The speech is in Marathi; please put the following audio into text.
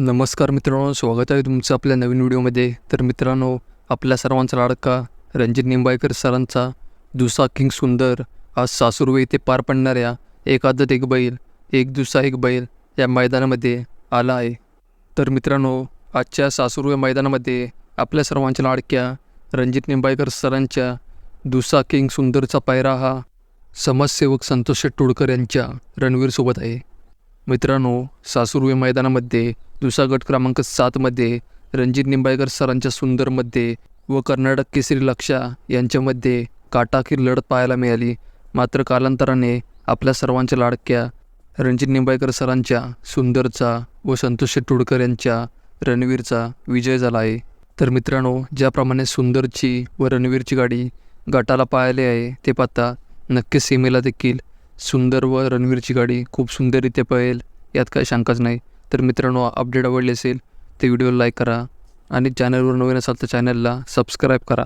नमस्कार मित्रांनो स्वागत आहे तुमचं आपल्या नवीन व्हिडिओमध्ये. तर मित्रांनो आपल्या सर्वांचा लाडका रणजित निंबाळकर सरांचा दुसा किंग सुंदर आज सासूरवे इथे पार पडणाऱ्या एक आदत एक बैल एक दुसा एक बैल या मैदानामध्ये आला आहे. तर मित्रांनो आजच्या सासूरवे मैदानामध्ये आपल्या सर्वांच्या लाडक्या रणजित निंबाळकर सरांच्या दुसा किंग सुंदरचा पायरा हा समाजसेवक संतोष टोळकर यांच्या रणवीरसोबत आहे. मित्रांनो सासूरवे मैदानामध्ये दुसरा गट क्रमांक सातमध्ये रणजित निंबाळकर सरांच्या सुंदरमध्ये व कर्नाटक केसरी लक्षा यांच्यामध्ये काटाखीर लढत पाहायला मिळाली. मात्र कालांतराने आपल्या सर्वांच्या लाडक्या रणजित निंबाळकर सरांच्या सुंदरचा व संतोष शेट्टुडकर यांच्या रणवीरचा विजय झाला आहे. तर मित्रांनो ज्याप्रमाणे सुंदरची व रणवीरची गाडी गटाला पाहिली आहे ते पाहता नक्कीच सीमेला देखील सुंदर व रणवीरची गाडी खूप सुंदररित्या पळेल यात काही शंकाच नाही. तर मित्रांनो अपडेट आवडले असेल तर व्हिडिओला लाईक करा आणि चॅनलवर नवीन असाल तर चॅनलला सबस्क्राईब करा.